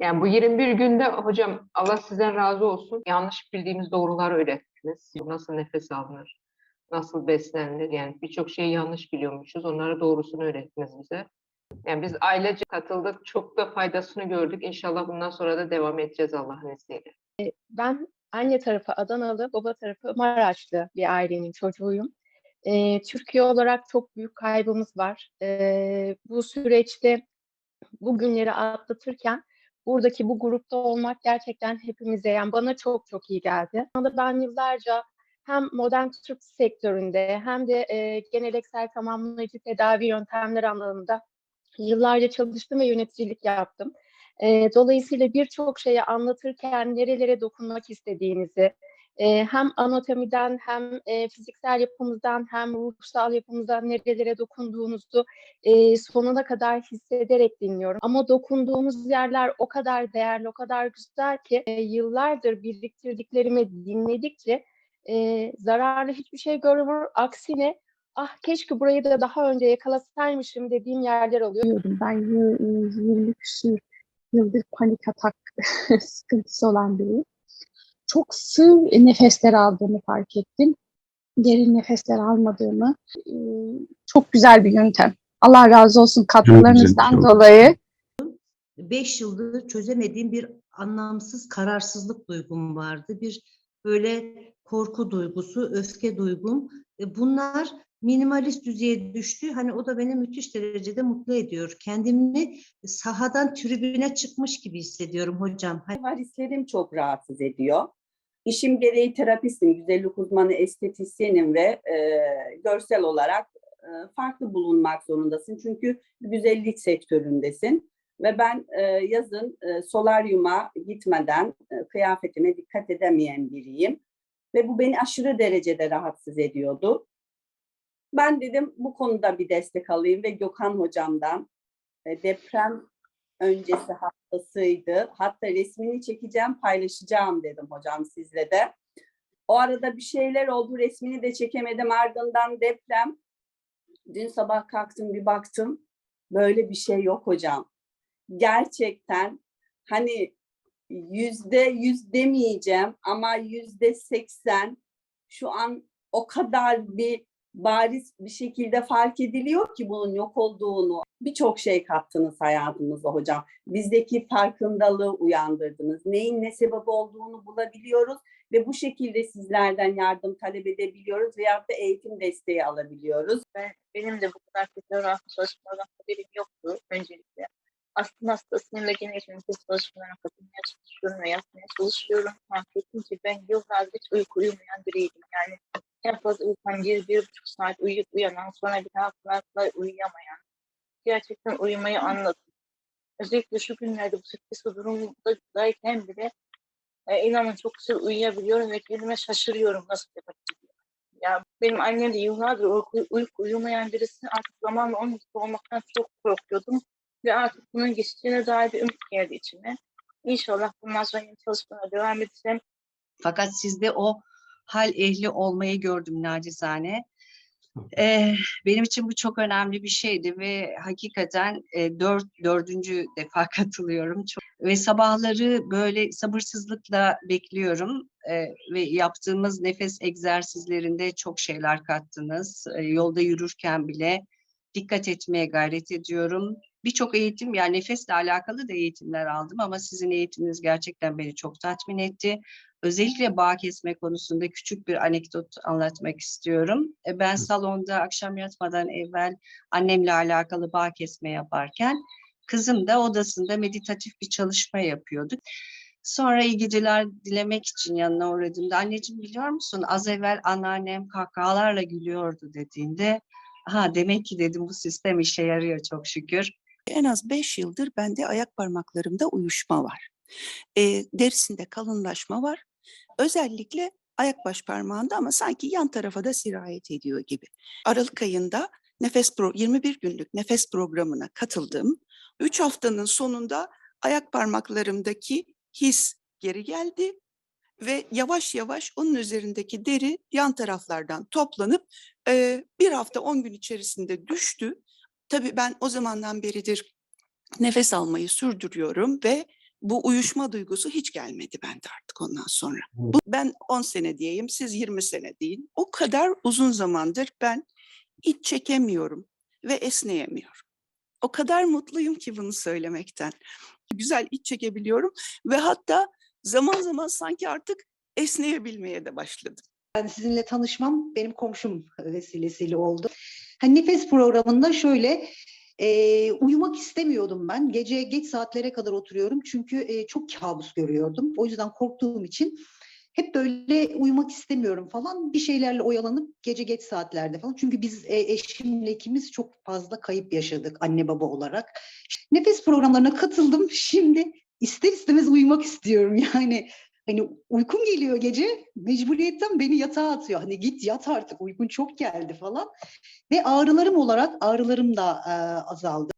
Yani bu 21 günde hocam Allah sizden razı olsun. Yanlış bildiğimiz doğruları öğrettiniz. Nasıl nefes alınır, nasıl beslenir. Yani birçok şeyi yanlış biliyormuşuz. Onlara doğrusunu öğrettiniz bize. Yani biz ailece katıldık. Çok da faydasını gördük. İnşallah bundan sonra da devam edeceğiz Allah'ın izniyle. Ben anne tarafı Adanalı, baba tarafı Maraşlı bir ailenin çocuğuyum. Eee, Türkiye olarak çok büyük kaybımız var. Eee, bu süreçte bu günleri atlatırken buradaki bu grupta olmak gerçekten hepimize, yani bana çok çok iyi geldi. Ben yıllarca hem modern tıp sektöründe hem de eee geleneksel tamamlayıcı tedavi yöntemleri alanında yıllarca çalıştım ve yöneticilik yaptım. Eee, dolayısıyla birçok şeyi anlatırken nerelere dokunmak istediğinizi, eee, hem anatomiden hem eee, fiziksel yapımızdan hem ruhsal yapımızdan nerelere dokunduğunuzu eee, sonuna kadar hissederek dinliyorum. Ama dokunduğumuz yerler o kadar değerli, o kadar güzel ki eee, yıllardır biriktirdiklerimi dinledikçe eee, zararlı hiçbir şey görmüyorum. Aksine ah keşke burayı da daha önce yakalasaymışım dediğim yerler oluyor. Ben y- 20 küsur yıldır panik atak sıkıntısı olan biriyim. Çok sığ nefesler aldığımı fark ettim. Derin nefesler almadığımı. Ee, Çok güzel bir yöntem. Allah razı olsun katkılarınızdan çok. dolayı. 5 yıldır çözemediğim bir anlamsız kararsızlık duygum vardı. Bir böyle korku duygusu, öfke duygum. E, Bunlar minimalist düzeye düştü. Hani o da beni müthiş derecede mutlu ediyor. Kendimi sahadan tribüne çıkmış gibi hissediyorum hocam. Hani varislerim çok rahatsız ediyor. İşim gereği terapistim, güzellik uzmanı, estetisyenim ve e, görsel olarak e, farklı bulunmak zorundasın. Çünkü güzellik sektöründesin. Ve ben e, yazın e, solaryuma gitmeden e, kıyafetime dikkat edemeyen biriyim. Ve bu beni aşırı derecede rahatsız ediyordu. Ben dedim bu konuda bir destek alayım ve Gökhan hocamdan e, deprem öncesi haftasıydı. Hatta resmini çekeceğim, paylaşacağım dedim hocam sizle de. O arada bir şeyler oldu, resmini de çekemedim. Ardından deprem. Dün sabah kalktım bir baktım. Böyle bir şey yok hocam. Gerçekten hani yüzde yüz demeyeceğim ama yüzde seksen şu an o kadar bir bariz bir şekilde fark ediliyor ki bunun yok olduğunu. Birçok şey kattınız hayatımıza hocam. Bizdeki farkındalığı uyandırdınız. Neyin ne sebep olduğunu bulabiliyoruz ve bu şekilde sizlerden yardım talep edebiliyoruz veyahut da eğitim desteği alabiliyoruz. Ben, benim de bu kadar rahatsız çalışmalardan haberim yoktu öncelikle. Aslında hastasıyım ve gene nefes çalışmalarına katılmaya çalışıyorum ve yapmaya çalışıyorum. Fark ettim ki ben yıllardır hiç uyku uyumayan biriydim. Yani en fazla uykusam bir, bir buçuk saat uyuyup uyanan, sonra bir daha kolay kolay uyuyamayan. Gerçekten uyumayı anladım. Özellikle şu günlerde bu stres durumdayken bile e, inanın çok güzel uyuyabiliyorum ve kendime şaşırıyorum nasıl yapabiliyorum. Ya benim annem de yıllardır uyku, uyku uyumayan birisi artık zamanla onun gibi olmaktan çok korkuyordum. Ve artık bunun geçeceğine dair bir ümit geldi içime. İnşallah bundan sonra yeni çalışmalara devam edeceğim. Fakat sizde o hal ehli olmayı gördüm nacizane. Eee, benim için bu çok önemli bir şeydi ve hakikaten e, dört, dördüncü defa katılıyorum. Çok, ve sabahları böyle sabırsızlıkla bekliyorum e, ve yaptığımız nefes egzersizlerinde çok şeyler kattınız. E, yolda yürürken bile dikkat etmeye gayret ediyorum. Birçok eğitim yani nefesle alakalı da eğitimler aldım ama sizin eğitiminiz gerçekten beni çok tatmin etti. Özellikle bağ kesme konusunda küçük bir anekdot anlatmak istiyorum. E, Ben salonda akşam yatmadan evvel annemle alakalı bağ kesme yaparken kızım da odasında meditatif bir çalışma yapıyorduk. Sonra iyi geceler dilemek için yanına uğradığımda anneciğim biliyor musun az evvel anneannem kahkahalarla gülüyordu dediğinde ha demek ki dedim bu sistem işe yarıyor çok şükür. En az 5 yıldır bende ayak parmaklarımda uyuşma var. E, derisinde kalınlaşma var. Özellikle ayak baş parmağında ama sanki yan tarafa da sirayet ediyor gibi. Aralık ayında nefes pro 21 günlük nefes programına katıldım. 3 haftanın sonunda ayak parmaklarımdaki his geri geldi ve yavaş yavaş onun üzerindeki deri yan taraflardan toplanıp e, bir hafta 10 gün içerisinde düştü. Tabii ben o zamandan beridir nefes almayı sürdürüyorum ve bu uyuşma duygusu hiç gelmedi bende artık ondan sonra. Bu, ben 10 sene diyeyim, siz 20 sene deyin. O kadar uzun zamandır ben iç çekemiyorum ve esneyemiyorum. O kadar mutluyum ki bunu söylemekten. Güzel iç çekebiliyorum ve hatta zaman zaman sanki artık esneyebilmeye de başladım. Yani sizinle tanışmam benim komşum vesilesiyle oldu. Hani nefes programında şöyle e, uyumak istemiyordum ben. Gece geç saatlere kadar oturuyorum çünkü e, çok kabus görüyordum. O yüzden korktuğum için hep böyle uyumak istemiyorum falan. Bir şeylerle oyalanıp gece geç saatlerde falan. Çünkü biz e, eşimle ikimiz çok fazla kayıp yaşadık anne baba olarak. Nefes programlarına katıldım. Şimdi ister istemez uyumak istiyorum yani. Hani uykum geliyor gece, mecburiyetten beni yatağa atıyor. Hani git yat artık, uykun çok geldi falan. Ve ağrılarım olarak ağrılarım da e, azaldı.